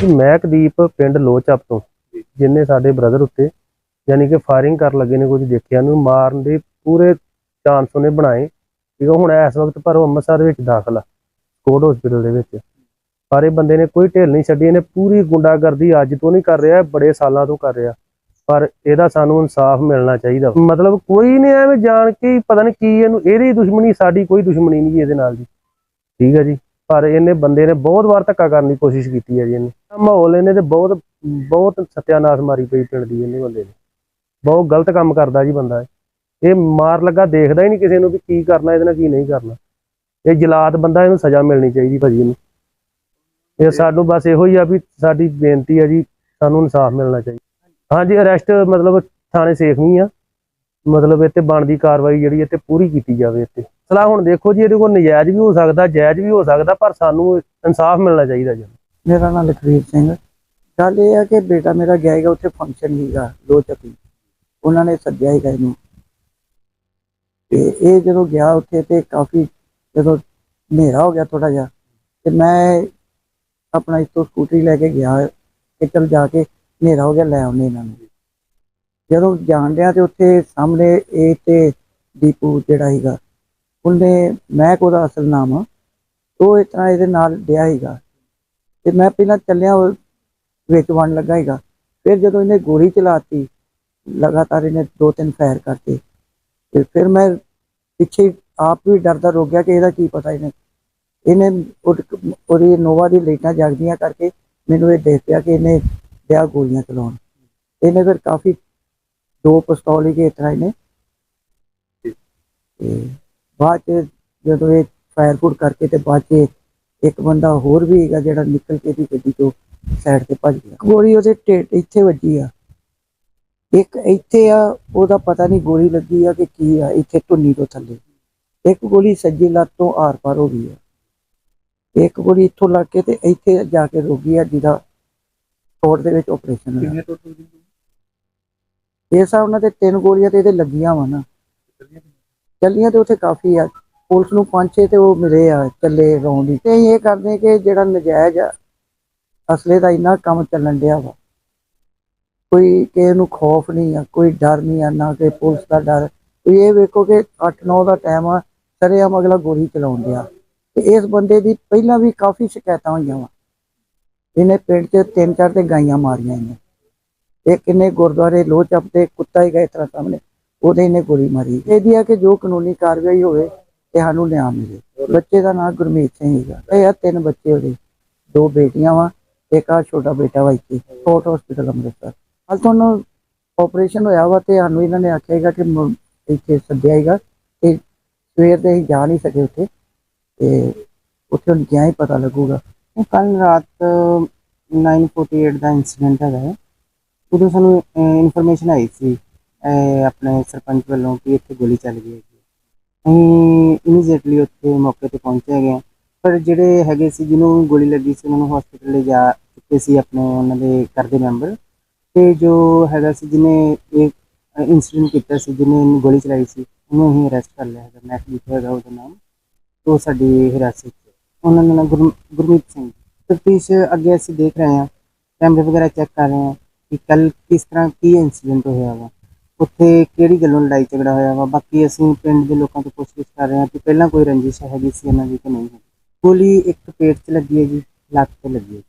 ਕਿ ਮਹਿਕਦੀਪ ਪਿੰਡ ਲੋਚਪ ਤੋਂ ਜਿਨਨੇ ਸਾਡੇ ਬ੍ਰਦਰ ਉੱਤੇ, ਯਾਨੀ ਕਿ ਫਾਇਰਿੰਗ ਕਰਨ ਲੱਗੇ ਨੇ ਕੁਝ ਦੇਖਿਆ ਨੂੰ, ਮਾਰਨ ਦੇ ਪੂਰੇ ਚਾਂਸ ਉਹਨੇ ਬਣਾਏ। ਠੀਕ ਆ, ਹੁਣ ਇਸ ਵਕਤ ਪਰ ਉਹ ਅੰਮ੍ਰਿਤਸਰ ਵਿੱਚ ਦਾਖਲ ਆ ਕੋਡ ਹਸਪੀਟਲ ਦੇ ਵਿੱਚ। ਪਰ ਇਹ ਬੰਦੇ ਨੇ ਕੋਈ ਢਿੱਲ ਨਹੀਂ ਛੱਡੀ, ਇਹਨੇ ਪੂਰੀ ਗੁੰਡਾਗਰਦੀ ਅੱਜ ਤੋਂ ਨਹੀਂ ਕਰ ਰਿਹਾ, ਬੜੇ ਸਾਲਾਂ ਤੋਂ ਕਰ ਰਿਹਾ। ਪਰ ਇਹਦਾ ਸਾਨੂੰ ਇਨਸਾਫ ਮਿਲਣਾ ਚਾਹੀਦਾ। ਮਤਲਬ ਕੋਈ ਨਹੀਂ ਐਵੇਂ ਜਾਣ ਕੇ ਪਤਾ ਨਹੀਂ ਕੀ ਇਹਨੂੰ, ਇਹਦੀ ਦੁਸ਼ਮਣੀ ਸਾਡੀ, ਕੋਈ ਦੁਸ਼ਮਣੀ ਨਹੀਂ ਜੀ ਇਹਦੇ ਨਾਲ ਜੀ। ਠੀਕ ਹੈ ਜੀ। ਪਰ ਇਹਨੇ ਬੰਦੇ ਨੇ ਬਹੁਤ ਵਾਰ ਧੱਕਾ ਕਰਨ ਦੀ ਕੋਸ਼ਿਸ਼ ਕੀਤੀ ਹੈ ਜੀ ਇਹਨੇ। ਮਾਹੌਲ ਇਹਨੇ ਤੇ ਬਹੁਤ ਬਹੁਤ ਸਤਿਆਨਾਸ਼ ਮਾਰੀ ਪਈ ਪਿੰਡ ਦੀ ਇਹਨੇ ਬੰਦੇ ਨੇ। ਬਹੁਤ ਗਲਤ ਕੰਮ ਕਰਦਾ ਜੀ ਬੰਦਾ ਇਹ। ਮਾਰ ਲੱਗਾ ਦੇਖਦਾ ਹੀ ਨਹੀਂ ਕਿਸੇ ਨੂੰ ਵੀ ਕੀ ਕਰਨਾ, ਇਹਦੇ ਨਾਲ ਕੀ ਨਹੀਂ ਕਰਨਾ। ਇਹ ਜਲਾਦ ਬੰਦਾ ਇਹਨੂੰ ਸਜ਼ਾ ਮਿਲਣੀ ਚਾਹੀਦੀ ਭਾਜੀ ਇਹਨੂੰ। ਇਹ ਸਾਨੂੰ ਬਸ ਇਹੋ ਹੀ ਆ ਵੀ ਸਾਡੀ ਬੇਨਤੀ ਹੈ ਜੀ, ਸਾਨੂੰ ਇਨਸਾਫ ਮਿਲਣਾ ਚਾਹੀਦਾ। ਹਾਂਜੀ ਅਰੈਸਟ ਮਤਲਬ ਥਾਣੇ ਸੇਫ ਨਹੀਂ ਆ। ਮਤਲਬ ਇੱਥੇ ਬਣਦੀ ਕਾਰਵਾਈ ਜਿਹੜੀ ਇੱਥੇ ਪੂਰੀ ਕੀਤੀ ਜਾਵੇ ਇੱਥੇ। ਸਲਾਹ ਹੁਣ ਦੇਖੋ ਜੀ, ਇਹਦੇ ਕੋਲ ਨਜਾਇਜ਼ ਵੀ ਹੋ ਸਕਦਾ, ਜਾਇਜ਼ ਵੀ ਹੋ ਸਕਦਾ, ਪਰ ਸਾਨੂੰ ਇਨਸਾਫ ਮਿਲਣਾ ਚਾਹੀਦਾ ਜੀ। ਮੇਰਾ ਨਾਮ ਲਖਵੀਰ ਸਿੰਘ ਗੱਲ ਇਹ ਹੈ ਕਿ ਬੇਟਾ ਮੇਰਾ ਗਿਆ ਹੈਗਾ ਉੱਥੇ ਫੰਕਸ਼ਨ ਹੀਗਾ ਲੋ ਚੱਕੀ ਉਹਨਾਂ ਨੇ ਸੱਦਿਆ ਹੈਗਾ ਇਹਨੂੰ। ਤੇ ਇਹ ਜਦੋਂ ਗਿਆ ਉੱਥੇ ਤੇ ਕਾਫੀ ਜਦੋਂ ਹਨੇਰਾ ਹੋ ਗਿਆ ਥੋੜਾ ਜਿਹਾ, ਤੇ ਮੈਂ ਆਪਣਾ ਇਸ ਤੋਂ ਸਕੂਟਰੀ ਲੈ ਕੇ ਗਿਆ ਕਿ ਚਲ ਜਾ ਕੇ ਹਨੇਰਾ ਹੋ ਗਿਆ, ਲੈ ਆਉਨੇ ਇਹਨਾਂ ਨੂੰ। ਜਦੋਂ ਜਾਣ ਡਿਆ ਤੇ ਉੱਥੇ ਸਾਹਮਣੇ ਇਹ ਤੇ ਦੀਪੂ ਜਿਹੜਾ ਹੈਗਾ ਉਹਨੇ, ਮੈਂ ਉਹਦਾ ਅਸਲ ਨਾਮ ਆ, ਉਹ ਇਸ ਤਰ੍ਹਾਂ ਇਹਦੇ ਨਾਲ ਡਿਆ ਹੈਗਾ ਤੇ ਮੈਂ ਪਹਿਲਾਂ ਚੱਲਿਆ ਉਹ ਵਿੱਚ ਵਣ ਲੱਗਾ ਹੈਗਾ ਫਿਰ ਜਦੋਂ ਇਹਨੇ ਗੋਲੀ ਚਲਾਤੀ, ਲਗਾਤਾਰ ਇਹਨੇ ਦੋ ਤਿੰਨ ਫਾਇਰ ਕਰਤੇ। ਤੇ ਫਿਰ ਮੈਂ ਪਿੱਛੇ ਆਪ ਵੀ ਡਰਦਾ ਰੁਕ ਗਿਆ ਕਿ ਇਹਦਾ ਕੀ ਪਤਾ ਇਹਨੇ। ਇਹਨੇ ਉਹਦ- ਉਹਦੀ ਨੋਵਾ ਦੀ ਲਾਈਟਾਂ ਜਗਦੀਆਂ ਕਰਕੇ ਮੈਨੂੰ ਇਹ ਦੇਖ ਪਿਆ ਕਿ ਇਹਨੇ ਦਿਆ ਗੋਲੀਆਂ ਚਲਾਉਣ। ਇਹਨੇ ਫਿਰ ਕਾਫੀ ਦੋ ਪਿਸਤੌਲ ਹੀ ਇਸ ਤਰ੍ਹਾਂ ਇਹਨੇ ਤੇ ਬਾਅਦ ਚ ਜਦੋਂ ਇਹ ਫਾਇਰ ਫੁੱਟ ਕਰਕੇ ਤੇ ਬਾਅਦ ਚ ਇੱਕ ਬੰਦਾ ਹੋਰ ਵੀ ਹੈਗਾ ਜਿਹੜਾ ਨਿਕਲ ਕੇ ਦੀ ਗੱਡੀ ਤੋਂ ਸਾਈਡ ਤੇ ਭੱਜ ਗਿਆ। ਗੋਲੀ ਉਹਦੇ ਢਿੱਡ ਇੱਥੇ ਵੱਜੀ ਆ। ਇੱਕ ਇੱਥੇ ਆ ਉਹਦਾ ਪਤਾ ਨਹੀਂ ਗੋਲੀ ਲੱਗੀ ਆ ਕਿ ਕੀ ਆ ਇੱਥੇ ਧੁੰਨੀ ਤੋਂ ਥੱਲੇ। ਇੱਕ ਗੋਲੀ ਸੱਜੀ ਲੱਤ ਤੋਂ ਆਰ ਪਾਰ ਹੋ ਗਈ ਆ। ਇੱਕ ਗੋਲੀ ਇੱਥੋਂ ਲੱਗ ਕੇ ਤੇ ਇੱਥੇ ਜਾ ਕੇ ਰੁਕ ਗਈ ਆ ਜਿਹਦਾ ਕੋਟ ਦੇ ਵਿੱਚ ਆਪਰੇਸ਼ਨ ਹੋਇਆ। ਇਹ ਹਿਸਾਬ ਨਾਲ ਤੇ ਤਿੰਨ ਗੋਲੀਆਂ ਤੇ ਇਹਦੇ ਲੱਗੀਆਂ ਵਾ ਨਾ। ਚੱਲੀਆਂ ਤੇ ਉੱਥੇ ਕਾਫੀ ਆ। ਪੁਲਿਸ ਨੂੰ ਪੰਜ ਤੇ ਉਹ ਮਿਲੇ ਆ ਚੱਲੇ ਰੌਂਦ ਹੀ ਤੇ ਅਸੀਂ ਇਹ ਕਰਦੇ ਕਿ ਜਿਹੜਾ ਨਜਾਇਜ਼ ਆ, ਅਸਲੇ ਦਾ ਇੰਨਾ ਕੰਮ ਚੱਲਣ ਡਿਆ ਵਾ। ਕੋਈ ਕਿਸੇ ਨੂੰ ਖੌਫ ਨਹੀਂ ਆ, ਕੋਈ ਡਰ ਨਹੀਂ ਆ, ਨਾ ਕਿ ਪੁਲਿਸ ਦਾ ਡਰ। ਤੁਸੀਂ ਇਹ ਵੇਖੋ ਕਿ 8-9 ਦਾ ਟਾਈਮ ਆ, ਸਰੇਆਮ ਅਗਲਾ ਗੋਲੀ ਚਲਾਉਣ ਡਿਆ। ਤੇ ਇਸ ਬੰਦੇ ਦੀ ਪਹਿਲਾਂ ਵੀ ਕਾਫੀ ਸ਼ਿਕਾਇਤਾਂ ਹੋਈਆਂ ਵਾ। ਇਹਨੇ ਪਿੰਡ 'ਚ ਤਿੰਨ ਚਾਰ ਤੇ ਗਾਈਆਂ ਮਾਰੀਆਂ ਇਹਨੇ। ਇਹ ਕਿੰਨੇ ਗੁਰਦੁਆਰੇ ਲੋਹ ਚੱਪ ਤੇ ਕੁੱਤਾ ਹੀ ਗਏ ਇਸ ਤਰ੍ਹਾਂ ਸਾਹਮਣੇ। ਉਹਦੇ ਇਹਨੇ ਗੋਲੀ ਮਾਰੀ। ਇਹਦੀ ਆ ਕਿ ਜੋ ਕਾਨੂੰਨੀ ਕਾਰਵਾਈ ਹੋਵੇ ਤੇ ਸਾਨੂੰ ਨਿਆਂ ਮਿਲੇ। ਬੱਚੇ ਦਾ ਨਾਂ ਗੁਰਮੀਤ ਸਿੰਘ ਹੈਗਾ ਇਹ ਆ ਤਿੰਨ ਬੱਚੇ ਉਹਦੇ। ਦੋ ਬੇਟੀਆਂ ਵਾ, ਇੱਕ ਆ ਛੋਟਾ ਬੇਟਾ ਵਾ ਇੱਥੇ ਫੋਰਟ ਹਸਪੀਟਲ ਅੰਮ੍ਰਿਤਸਰ। ਹਾਲ ਤੁਹਾਨੂੰ ਆਪਰੇਸ਼ਨ ਹੋਇਆ ਵਾ ਤੇ ਸਾਨੂੰ ਇਹਨਾਂ ਨੇ ਆਖਿਆ ਹੈਗਾ ਕਿ ਇੱਥੇ ਸੱਦਿਆ ਹੈਗਾ ਤੇ ਸਵੇਰ ਦੇ ਅਸੀਂ ਜਾ ਨਹੀਂ ਸਕੇ ਉੱਥੇ। ਤੇ ਉੱਥੇ ਹੁਣ ਗਿਆ ਹੀ ਪਤਾ ਲੱਗੂਗਾ। ਕੱਲ ਰਾਤ 9:48 ਦਾ ਇਨਸੀਡੈਂਟ ਹੈਗਾ ਹੈ। ਉਦੋਂ ਸਾਨੂੰ ਇਨਫੋਰਮੇਸ਼ਨ ਆਈ ਸੀ ਆਪਣੇ ਸਰਪੰਚ ਵੱਲੋਂ ਕਿ ਇੱਥੇ ਗੋਲੀ ਚੱਲ ਗਈ ਹੈ। ਅਸੀਂ ਇਮੀਡੀਏਟਲੀ ਉੱਥੇ ਮੌਕੇ ਤੇ ਪਹੁੰਚੇ ਹੈਗੇ ਹਾਂ। ਪਰ ਜਿਹੜੇ ਹੈਗੇ ਸੀ, ਜਿਹਨੂੰ ਗੋਲੀ ਲੱਗੀ ਸੀ, ਉਹਨਾਂ ਨੂੰ ਹਸਪੀਟਲ ਲੈ ਜਾ ਚੁੱਕੇ ਸੀ ਆਪਣੇ, ਉਹਨਾਂ ਦੇ ਘਰ ਦੇ ਮੈਂਬਰ ਤੇ ਜੋ ਹੈਗਾ ਸੀ, ਜਿਹਨੇ ਇਹ ਇਨਸੀਡੈਂਟ ਕੀਤਾ ਸੀ, ਜਿਹਨੇ ਗੋਲੀ ਚਲਾਈ ਸੀ, ਉਹਨੂੰ ਅਸੀਂ ਅਰੈਸਟ ਕਰ ਲਿਆ ਹੈਗਾ। ਮੈਕ ਲਿਖਿਆ ਹੈਗਾ ਉਹਦਾ ਨਾਮ? ਉਹ ਸਾਡੀ ਹਿਰਾਸਤ 'ਚ ਉਹਨਾਂ ਦਾ ਨਾਮ ਗੁਰਮ- ਗੁਰਮੀਤ ਸਿੰਘ। ਤਫਤੀਸ਼ ਅੱਗੇ ਅਸੀਂ ਦੇਖ ਰਹੇ ਹਾਂ। ਕੈਮਰੇ ਵਗੈਰਾ ਚੈੱਕ ਕਰ ਰਹੇ ਹਾਂ। ਕਿ ਕੱਲ ਕਿਸ ਤਰ੍ਹਾਂ ਕੀ ਇਨਸੀਡੈਂਟ ਹੋਇਆ ਵਾ? ਉੱਥੇ ਕਿਹੜੀ ਗੱਲੋਂ ਲੜਾਈ ਝਗੜਾ ਹੋਇਆ ਵਾ? ਬਾਕੀ ਅਸੀਂ ਪਿੰਡ ਦੇ ਲੋਕਾਂ ਤੋਂ ਪੁੱਛਗਿੱਛ ਕਰ ਰਹੇ ਹਾਂ ਕਿ ਪਹਿਲਾਂ ਕੋਈ ਰੰਜਿਸ਼ ਹੈਗੀ ਸੀ ਇਹਨਾਂ ਦੀ ਕਿ ਨਹੀਂ ਹੈਗੀ? ਗੋਲੀ ਇੱਕ ਪੇਟ 'ਚ ਲੱਗੀ ਹੈ ਜੀ ਲੱਕ ਤੇ ਲੱਗੀ ਹੈ